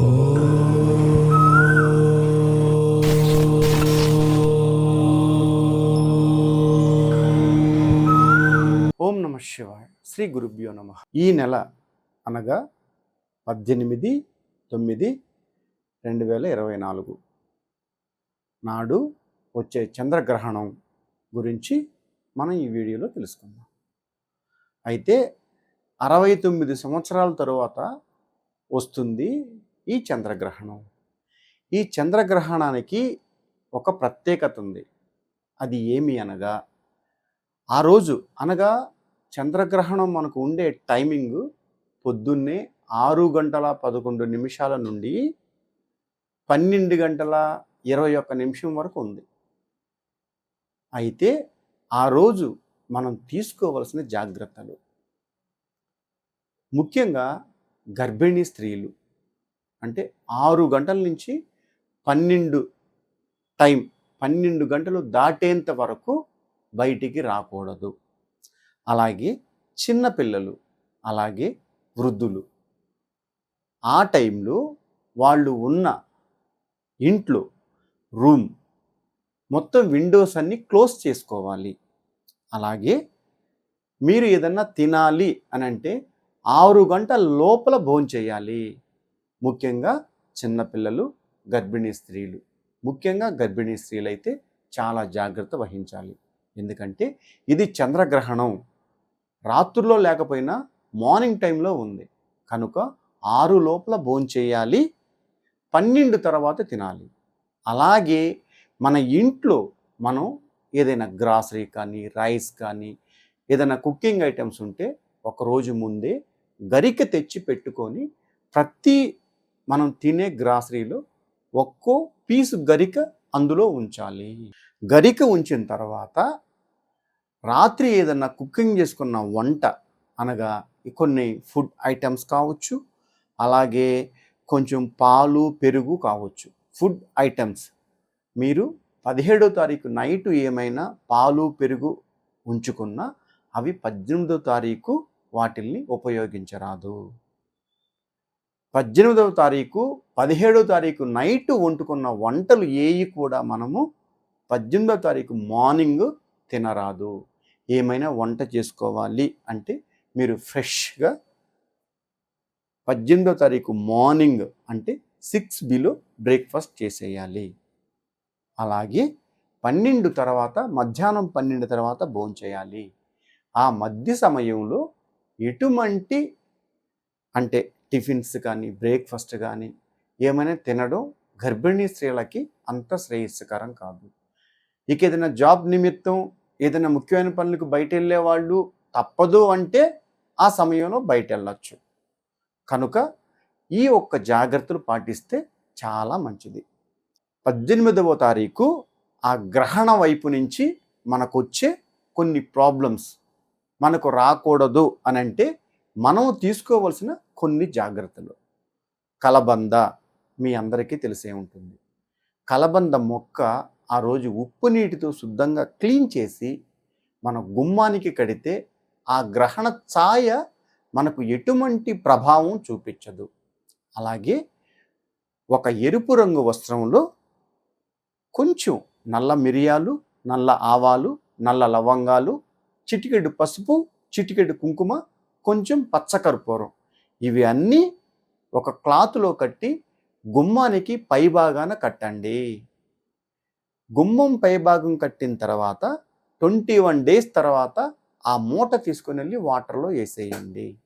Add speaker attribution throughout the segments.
Speaker 1: ఓం నమ శివాయ. శ్రీ గురుభ్యో నమ. ఈ నెల అనగా పద్దెనిమిది తొమ్మిది రెండు వేల ఇరవై నాలుగు నాడు వచ్చే చంద్రగ్రహణం గురించి మనం ఈ వీడియోలో తెలుసుకుందాం. అయితే అరవై తొమ్మిది సంవత్సరాల తరువాత వస్తుంది ఈ చంద్రగ్రహణం. ఈ చంద్రగ్రహణానికి ఒక ప్రత్యేకత ఉంది. అది ఏమి అనగా ఆ రోజు అనగా చంద్రగ్రహణం మనకు ఉండే టైమింగ్ పొద్దున్నే ఆరు గంటల పదకొండు నిమిషాల నుండి పన్నెండు గంటల ఇరవై ఒక్క నిమిషం వరకు ఉంది. అయితే ఆ రోజు మనం తీసుకోవలసిన జాగ్రత్తలు. ముఖ్యంగా గర్భిణీ స్త్రీలు అంటే ఆరు గంటల నుంచి పన్నెండు టైం పన్నెండు గంటలు దాటేంత వరకు బయటికి రాకూడదు. అలాగే చిన్నపిల్లలు అలాగే వృద్ధులు. ఆ టైంలో వాళ్ళు ఉన్న ఇంట్లో రూమ్ మొత్తం విండోస్ అన్ని క్లోజ్ చేసుకోవాలి. అలాగే మీరు ఏదన్నా తినాలి అని అంటే ఆరు గంటల లోపల భోంచేయాలి. ముఖ్యంగా చిన్నపిల్లలు గర్భిణీ స్త్రీలు. ముఖ్యంగా గర్భిణీ స్త్రీలు అయితే చాలా జాగ్రత్త వహించాలి. ఎందుకంటే ఇది చంద్రగ్రహణం. రాత్రుల్లో లేకపోయినా మార్నింగ్ టైంలో ఉంది. కనుక ఆరు లోపల భోంచేయాలి పన్నెండు తర్వాత తినాలి. అలాగే మన ఇంట్లో మనం ఏదైనా గ్రాసరీ కానీ రైస్ కానీ ఏదైనా కుకింగ్ ఐటమ్స్ ఉంటే ఒకరోజు ముందే గరిక తెచ్చి పెట్టుకొని ప్రతి మనం తినే గ్రాసరీలో ఒక్కో పీసు గరిక అందులో ఉంచాలి. గరిక ఉంచిన తర్వాత రాత్రి ఏదన్నా కుకింగ్ చేసుకున్న వంట అనగా కొన్ని ఫుడ్ ఐటమ్స్ కావచ్చు అలాగే కొంచెం పాలు పెరుగు కావచ్చు. Food items. మీరు పదిహేడో తారీఖు నైట్ ఏమైనా పాలు పెరుగు ఉంచుకున్నా అవి పద్దెనిమిదో తారీఖు వాటిల్ని ఉపయోగించరాదు. పద్దెనిమిదవ తారీఖు పదిహేడో తారీఖు నైట్ వండుకున్న వంటలు ఏవి కూడా మనము పద్దెనిమిదవ తారీఖు మార్నింగ్ తినరాదు. ఏమైనా వంట చేసుకోవాలి అంటే మీరు ఫ్రెష్గా పద్దెనిమిదో తారీఖు మార్నింగ్ అంటే సిక్స్ బిలో బ్రేక్ఫాస్ట్ చేసేయాలి. అలాగే పన్నెండు తర్వాత మధ్యాహ్నం పన్నెండు తర్వాత భోంచేయాలి ఆ మధ్య సమయంలో ఎటువంటి అంటే టిఫిన్స్ కానీ బ్రేక్ఫాస్ట్ కానీ ఏమైనా తినడం గర్భిణీ స్త్రీలకి అంత శ్రేయస్కరం కాదు. ఇక ఏదైనా జాబ్ నిమిత్తం ఏదైనా ముఖ్యమైన పనులకు బయట వెళ్ళే వాళ్ళు తప్పదు అంటే ఆ సమయంలో బయట వెళ్ళచ్చు కనుక ఈ ఒక్క జాగ్రత్తలు పాటిస్తే చాలా మంచిది. పద్దెనిమిదవ తారీఖు ఆ గ్రహణ వైపు నుంచి మనకు వచ్చే కొన్ని ప్రాబ్లమ్స్ మనకు రాకూడదు అని అంటే మనం తీసుకోవలసిన కొన్ని జాగ్రత్తలు. కలబంద మీ అందరికీ తెలిసే ఉంటుంది. కలబంద మొక్క ఆ రోజు ఉప్పు నీటితో శుద్ధంగా క్లీన్ చేసి మన గుమ్మానికి కడితే ఆ గ్రహణ ఛాయ మనకు ఎటువంటి ప్రభావం చూపించదు. అలాగే ఒక ఎరుపు రంగు వస్త్రంలో కొంచెం నల్ల మిరియాలు నల్ల ఆవాలు నల్ల లవంగాలు చిటికెడు పసుపు చిటికెడు కుంకుమ కొంచెం పచ్చకర్పూరం ఇవి అన్నీ ఒక క్లాత్లో కట్టి గుమ్మానికి పైభాగాన కట్టండి. గుమ్మం పైభాగం కట్టిన తర్వాత ట్వంటీ వన్ డేస్ తర్వాత ఆ మూట తీసుకుని వెళ్ళి వాటర్లో వేసేయండి.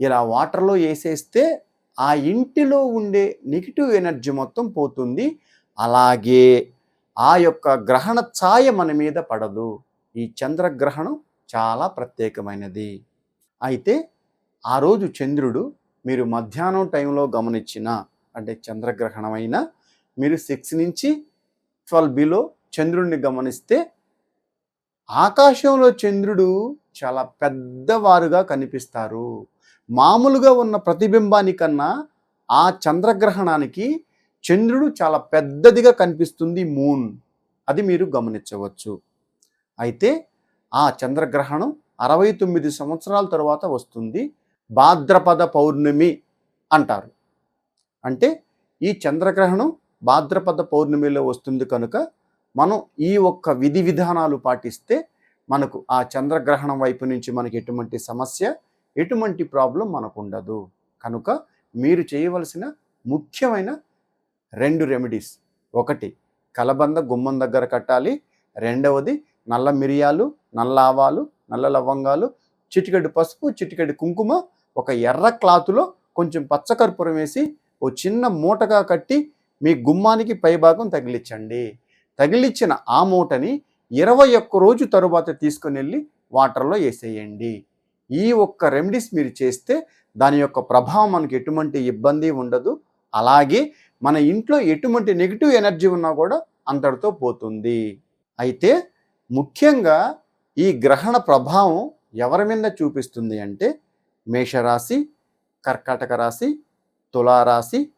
Speaker 1: ఇలా వాటర్లో వేసేస్తే ఆ ఇంటిలో ఉండే నెగిటివ్ ఎనర్జీ మొత్తం పోతుంది. అలాగే ఆ యొక్క గ్రహణ ఛాయ మన మీద పడదు. ఈ చంద్రగ్రహణం చాలా ప్రత్యేకమైనది. అయితే ఆ రోజు చంద్రుడు మీరు మధ్యాహ్నం టైంలో గమనించిన అంటే చంద్రగ్రహణమైన మీరు సిక్స్ నుంచి ట్వెల్వ్ బిలో చంద్రుడిని గమనిస్తే ఆకాశంలో చంద్రుడు చాలా పెద్దవారుగా కనిపిస్తారు. మామూలుగా ఉన్న ప్రతిబింబానికన్నా ఆ చంద్రగ్రహణానికి చంద్రుడు చాలా పెద్దదిగా కనిపిస్తుంది మూన్ అది మీరు గమనించవచ్చు. అయితే ఆ చంద్రగ్రహణం అరవై తొమ్మిది సంవత్సరాల తర్వాత వస్తుంది. భాద్రపద పౌర్ణమి అంటారు. అంటే ఈ చంద్రగ్రహణం భాద్రపద పౌర్ణమిలో వస్తుంది కనుక మనం ఈ ఒక్క విధి విధానాలు పాటిస్తే మనకు ఆ చంద్రగ్రహణం వైపు నుంచి మనకి ఎటువంటి సమస్య ఎటువంటి ప్రాబ్లం మనకు ఉండదు కనుక మీరు చేయవలసిన ముఖ్యమైన రెండు రెమెడీస్. ఒకటి కలబంద గుమ్మం దగ్గర కట్టాలి. రెండవది నల్ల మిరియాలు నల్ల ఆవాలు నల్ల లవంగాలు చిటికెడు పసుపు చిటికెడు కుంకుమ ఒక ఎర్ర క్లాతులో కొంచెం పచ్చకర్పూరం వేసి ఓ చిన్న మూటగా కట్టి మీ గుమ్మానికి పైభాగం తగిలించండి. తగిలించిన ఆ మూటని ఇరవై ఒక్క రోజు తరువాత తీసుకుని వెళ్ళి వాటర్లో వేసేయండి. ఈ ఒక్క రెమెడీస్ మీరు చేస్తే దాని యొక్క ప్రభావం మనకి ఎటువంటి ఇబ్బంది ఉండదు. అలాగే మన ఇంట్లో ఎటువంటి నెగిటివ్ ఎనర్జీ ఉన్నా కూడా అంతటితో పోతుంది. అయితే ముఖ్యంగా ఈ గ్రహణ ప్రభావం ఎవరి మీద చూపిస్తుంది అంటే మేషరాశి కర్కాటక రాశి తులారాశి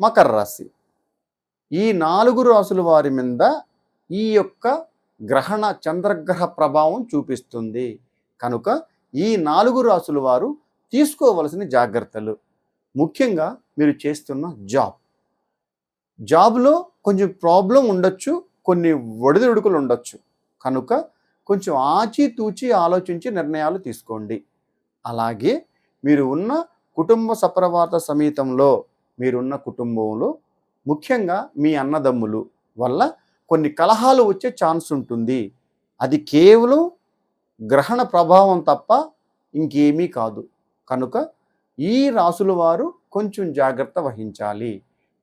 Speaker 1: మకర రాశి ఈ నాలుగు రాసుల వారి మీద ఈ యొక్క గ్రహణ చంద్రగ్రహ ప్రభావం చూపిస్తుంది. కనుక ఈ నాలుగు రాసుల వారు తీసుకోవలసిన జాగ్రత్తలు. ముఖ్యంగా మీరు చేస్తున్న జాబ్. జాబ్లో కొంచెం ప్రాబ్లం ఉండొచ్చు కొన్ని ఒడిదుడుకులు ఉండొచ్చు. కనుక కొంచెం ఆచితూచి ఆలోచించి నిర్ణయాలు తీసుకోండి. అలాగే మీరు ఉన్న కుటుంబ సప్రవాత సమేతంలో మీరున్న కుటుంబంలో ముఖ్యంగా మీ అన్నదమ్ములు వల్ల కొన్ని కలహాలు వచ్చే ఛాన్స్ ఉంటుంది. అది కేవలం గ్రహణ ప్రభావం తప్ప ఇంకేమీ కాదు. కనుక ఈ రాసుల వారు కొంచెం జాగ్రత్త వహించాలి.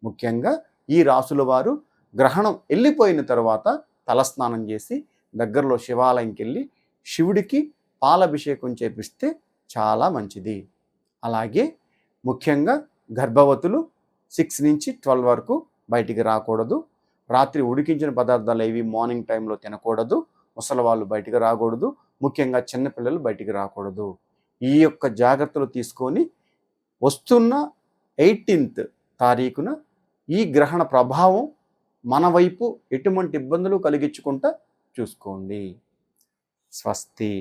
Speaker 1: ముఖ్యంగా ఈ రాసుల వారు గ్రహణం వెళ్ళిపోయిన తర్వాత తలస్నానం చేసి దగ్గరలో శివాలయంకి వెళ్ళి శివుడికి పాలాభిషేకం చేపిస్తే చాలా మంచిది. అలాగే ముఖ్యంగా గర్భవతులు సిక్స్ నుంచి ట్వెల్వ్ వరకు బయటికి రాకూడదు. రాత్రి ఉడికించిన పదార్థాలు ఏవి మార్నింగ్ టైంలో తినకూడదు. ముసలి వాళ్ళు బయటికి రాకూడదు. ముఖ్యంగా చిన్నపిల్లలు బయటికి రాకూడదు. ఈ యొక్క జాగ్రత్తలు తీసుకొని వస్తున్న ఎయిటీన్త్ తారీఖున ఈ గ్రహణ ప్రభావం మన వైపు ఎటువంటి ఇబ్బందులు కలిగించుకుంటా చూసుకోండి. స్వస్తి.